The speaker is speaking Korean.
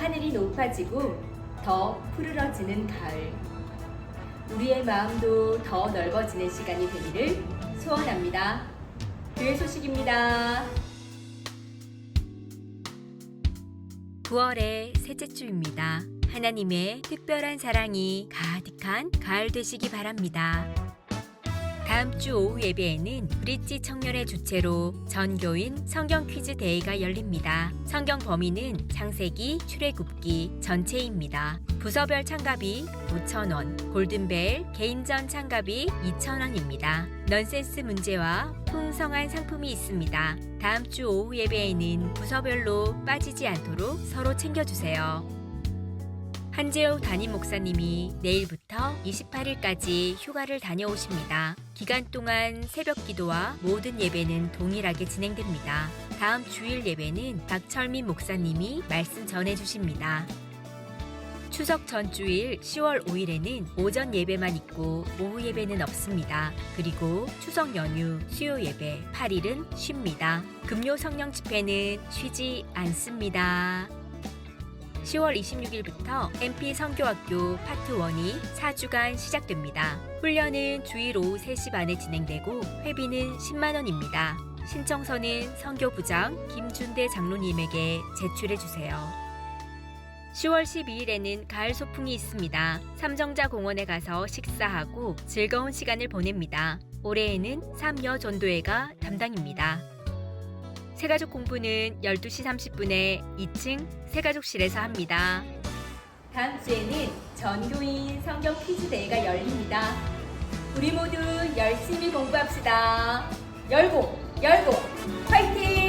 하늘이 높아지고 더 푸르러지는 가을. 우리의 마음도 더 넓어지는 시간이 되기를 소원합니다. 교회 소식입니다. 9월의 셋째 주입니다. 하나님의 특별한 사랑이 가득한 가을 되시기 바랍니다. 다음 주 오후 예배에는 브릿지 청년의 주최로 전교인 성경 퀴즈 대회가 열립니다. 성경 범위는 창세기, 출애굽기 전체입니다. 부서별 참가비 5,000원, 골든벨 개인전 참가비 2,000원입니다. 넌센스 문제와 풍성한 상품이 있습니다. 다음 주 오후 예배에는 부서별로 빠지지 않도록 서로 챙겨주세요. 한재호 담임 목사님이 내일부터 28일까지 휴가를 다녀오십니다. 기간 동안 새벽 기도와 모든 예배는 동일하게 진행됩니다. 다음 주일 예배는 박철민 목사님이 말씀 전해 주십니다. 추석 전주일 10월 5일에는 오전 예배만 있고 오후 예배는 없습니다. 그리고 추석 연휴 수요 예배 8일은 쉽니다. 금요 성령 집회는 쉬지 않습니다. 10월 26일부터 MP 성교학교 파트 1이 4주간 시작됩니다. 훈련은 주일 오후 3시 반에 진행되고 회비는 10만 원입니다. 신청서는 성교부장 김준대 장로님에게 제출해 주세요. 10월 12일에는 가을 소풍이 있습니다. 삼정자 공원에 가서 식사하고 즐거운 시간을 보냅니다. 올해에는 삼여 전도회가 담당입니다. 새가족 공부는 12시 30분에 2층 새가족실에서 합니다. 다음 주에는 전교인 성경 퀴즈 대회가 열립니다. 우리 모두 열심히 공부합시다. 열고, 열고, 화이팅!